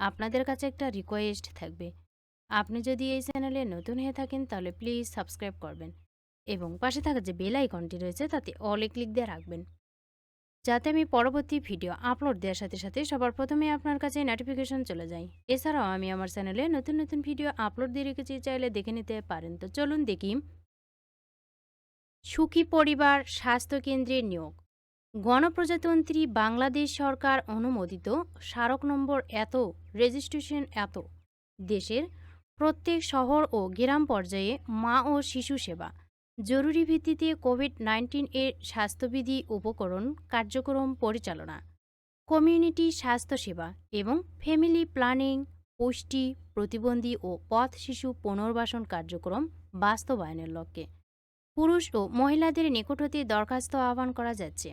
আপনাদের কাছে একটা রিকোয়েস্ট থাকবে। আপনি যদি এই চ্যানেলে নতুন হয়ে থাকেন, তাহলে প্লিজ সাবস্ক্রাইব করবেন এবং পাশে থাকা যে বেল আইকনটি রয়েছে, তাতে অলে ক্লিক দিয়ে রাখবেন। যাতে আমি পরবর্তী ভিডিও আপলোড দেওয়ার সাথে সাথে সবার প্রথমে আপনার কাছে নোটিফিকেশন চলে যায়। এছাড়াও আমি আমার চ্যানেলে নতুন নতুন ভিডিও আপলোড দিয়ে রেখেছি, চাইলে দেখে নিতে পারেন। তো চলুন দেখি। সুখী পরিবার স্বাস্থ্য কেন্দ্রের নিয়োগ। গণপ্রজাতন্ত্রী বাংলাদেশ সরকার অনুমোদিত স্মারক নম্বর এত রেজিস্ট্রেশন এত। দেশের প্রত্যেক শহর ও গ্রাম পর্যায়ে মা ও শিশু সেবা। জরুরি ভিত্তিতে কোভিড নাইন্টিন এর স্বাস্থ্যবিধি উপকরণ কার্যক্রম পরিচালনা। কমিউনিটি স্বাস্থ্যসেবা এবং ফ্যামিলি প্ল্যানিং, পুষ্টি, প্রতিবন্ধী ও পথ শিশু পুনর্বাসন কার্যক্রম বাস্তবায়নের লক্ষ্যে। পুরুষ ও মহিলাদের নিকট হতে দরখাস্ত আহ্বান করা যাচ্ছে।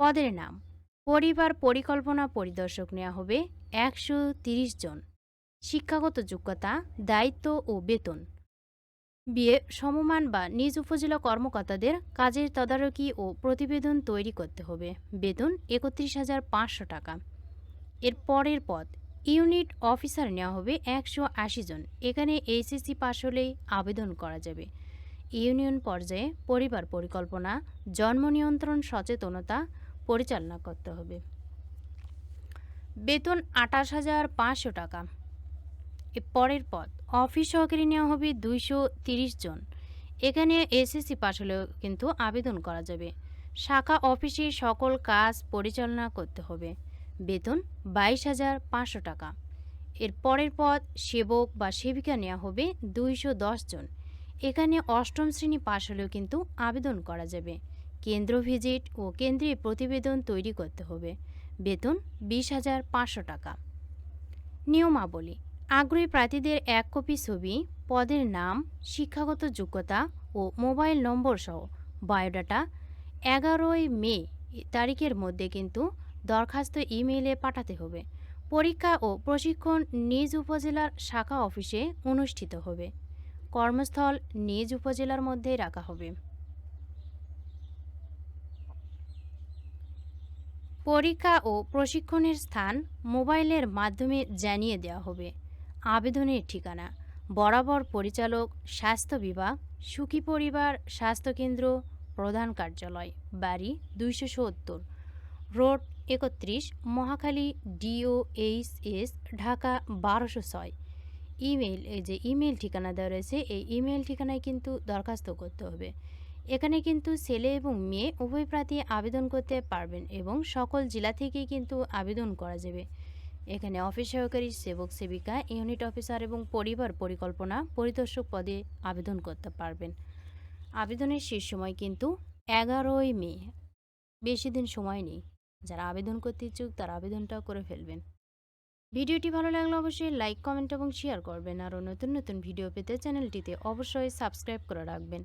পদের নাম। পরিবার পরিকল্পনা পরিদর্শক নেওয়া হবে একশো জন। শিক্ষাগত যোগ্যতা, দায়িত্ব ও বেতন। বিয়ে, সমমান বা নিজ উপজেলা কর্মকর্তাদের কাজের তদারকি ও প্রতিবেদন তৈরি করতে হবে। বেতন একত্রিশ হাজার পাঁচশো টাকা। এর পরের পদ, ইউনিট অফিসার নেওয়া হবে একশো আশি জন। এখানে এইচএসসি পাশ হলেই আবেদন করা যাবে। ইউনিয়ন পর্যায়ে পরিবার পরিকল্পনা, জন্ম নিয়ন্ত্রণ সচেতনতা পরিচালনা করতে হবে। বেতন আঠাশ হাজার পাঁচশো টাকা। পরের পদ, অফিস সহকারী নেওয়া হবে দুইশো তিরিশ জন। এখানে এসএসসি পাশ হলেও কিন্তু আবেদন করা যাবে। শাখা অফিসে সকল কাজ পরিচালনা করতে হবে। বেতন বাইশ হাজার পাঁচশো টাকা। এর পরের পদ, সেবক বা সেবিকা নেওয়া হবে দুইশো দশ জন। এখানে অষ্টম শ্রেণি পাশ হলেও কিন্তু আবেদন করা যাবে। কেন্দ্র ভিজিট ও কেন্দ্রীয় প্রতিবেদন তৈরি করতে হবে। বেতন বিশ হাজার পাঁচশো টাকা। নিয়মাবলী। আগ্রহী প্রার্থীদের এক কপি ছবি, পদের নাম, শিক্ষাগত যোগ্যতা ও মোবাইল নম্বর সহ বায়োডাটা এগারোই মে তারিখের মধ্যে কিন্তু দরখাস্ত ইমেইলে পাঠাতে হবে। পরীক্ষা ও প্রশিক্ষণ নিজ উপজেলার শাখা অফিসে অনুষ্ঠিত হবে। কর্মস্থল নিজ উপজেলার মধ্যেই রাখা হবে। পরীক্ষা ও প্রশিক্ষণের স্থান মোবাইলের মাধ্যমে জানিয়ে দেওয়া হবে। আবেদনের ঠিকানা, বরাবর পরিচালক, স্বাস্থ্য বিভাগ, সুখী পরিবার স্বাস্থ্যকেন্দ্র প্রধান কার্যালয়, বাড়ি দুইশো সত্তর, রোড একত্রিশ, Mohakhali DO H S Dhaka বারোশো ছয়। ইমেল এই যে ইমেল ঠিকানা দেওয়া রয়েছে, এই ইমেল ঠিকানায় কিন্তু দরখাস্ত করতে হবে। এখানে কিন্তু ছেলে এবং মেয়ে উভয় প্রার্থী আবেদন করতে পারবেন এবং সকল জেলা থেকেই কিন্তু আবেদন করা যাবে। এখানে অফিস সহকারী, সেবক সেবিকা, ইউনিট অফিসার এবং পরিবার পরিকল্পনা পরিদর্শক পদে আবেদন করতে পারবেন। আবেদনের শেষ সময় কিন্তু এগারোই মে। বেশি দিন সময় নেই। যারা আবেদন করতে ইচ্ছুক তারা আবেদনটাও করে ফেলবেন। ভিডিওটি ভালো লাগলে অবশ্যই লাইক, কমেন্ট এবং শেয়ার করবেন। আরও নতুন নতুন ভিডিও পেতে চ্যানেলটিতে অবশ্যই সাবস্ক্রাইব করে রাখবেন।